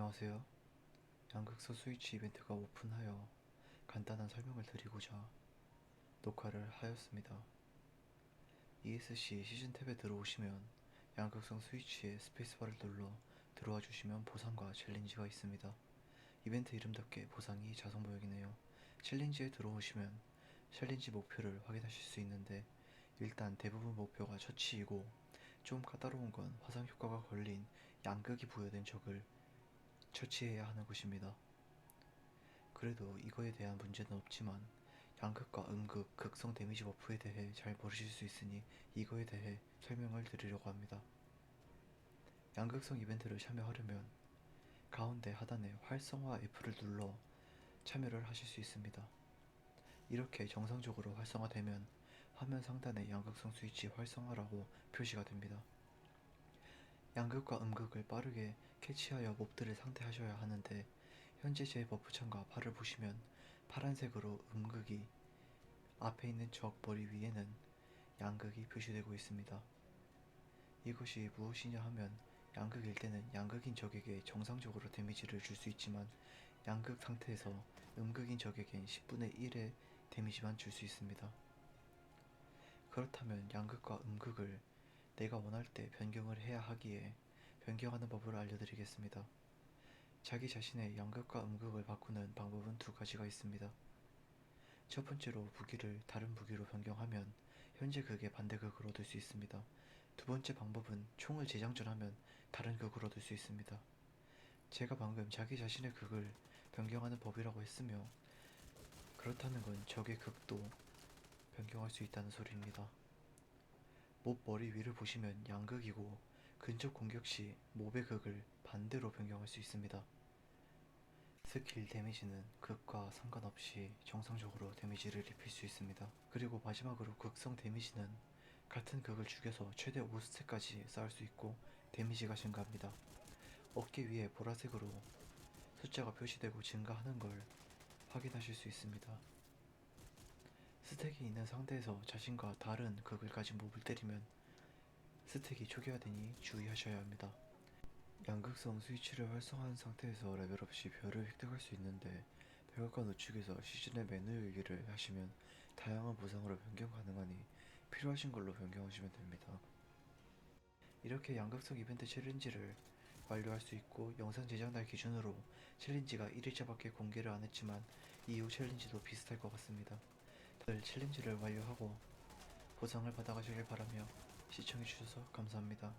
안녕하세요. 양극소 스위치 이벤트가 오픈하여 간단한 설명을 드리고자 녹화를 하였습니다. ESC 시즌 탭에 들어오시면 양극성 스위치에 스페이스바를 눌러 들어와 주시면 보상과 챌린지가 있습니다. 이벤트 이름답게 보상이 자동 보역이네요. 챌린지에 들어오시면 챌린지 목표를 확인하실 수 있는데 일단 대부분 목표가 처치이고 좀 까다로운 건 화상 효과가 걸린 양극이 부여된 적을 처치해야 하는 것입니다. 그래도 이거에 대한 문제는 없지만 양극과 음극, 극성 데미지 버프에 대해 잘 모르실 수 있으니 이거에 대해 설명을 드리려고 합니다. 양극성 이벤트를 참여하려면 가운데 하단에 활성화 F를 눌러 참여를 하실 수 있습니다. 이렇게 정상적으로 활성화되면 화면 상단에 양극성 스위치 활성화라고 표시가 됩니다. 양극과 음극을 빠르게 캐치하여 몹들을 상대하셔야 하는데 현재 제 버프 창과 팔을 보시면 파란색으로 음극이 앞에 있는 적 머리 위에는 양극이 표시되고 있습니다. 이것이 무엇이냐 하면 양극일 때는 양극인 적에게 정상적으로 데미지를 줄 수 있지만 양극 상태에서 음극인 적에겐 10분의 1의 데미지만 줄 수 있습니다. 그렇다면 양극과 음극을 내가 원할 때 변경을 해야 하기에 변경하는 법을 알려드리겠습니다. 자기 자신의 양극과 음극을 바꾸는 방법은 두 가지가 있습니다. 첫 번째로 무기를 다른 무기로 변경하면 현재 극의 반대극을 얻을 수 있습니다. 두 번째 방법은 총을 재장전하면 다른 극을 얻을 수 있습니다. 제가 방금 자기 자신의 극을 변경하는 법이라고 했으며 그렇다는 건 적의 극도 변경할 수 있다는 소리입니다. 몹 머리 위를 보시면 양극이고 근접 공격 시 몹의 극을 반대로 변경할 수 있습니다. 스킬 데미지는 극과 상관없이 정상적으로 데미지를 입힐 수 있습니다. 그리고 마지막으로 극성 데미지는 같은 극을 죽여서 최대 5스택까지 쌓을 수 있고 데미지가 증가합니다. 어깨 위에 보라색으로 숫자가 표시되고 증가하는 걸 확인하실 수 있습니다. 스택이 있는 상태에서 자신과 다른 극을 가진 몹을 때리면 스택이 초기화되니 주의하셔야 합니다. 양극성 스위치를 활성화한 상태에서 레벨업 시 별을 획득할 수 있는데 백악관 우측에서 시즌의 메뉴 일기를 하시면 다양한 보상으로 변경 가능하니 필요하신 걸로 변경하시면 됩니다. 이렇게 양극성 이벤트 챌린지를 완료할 수 있고 영상 제작날 기준으로 챌린지가 1일차밖에 공개를 안 했지만 이후 챌린지도 비슷할 것 같습니다. 다들 챌린지를 완료하고 보상을 받아가시길 바라며 시청해주셔서 감사합니다.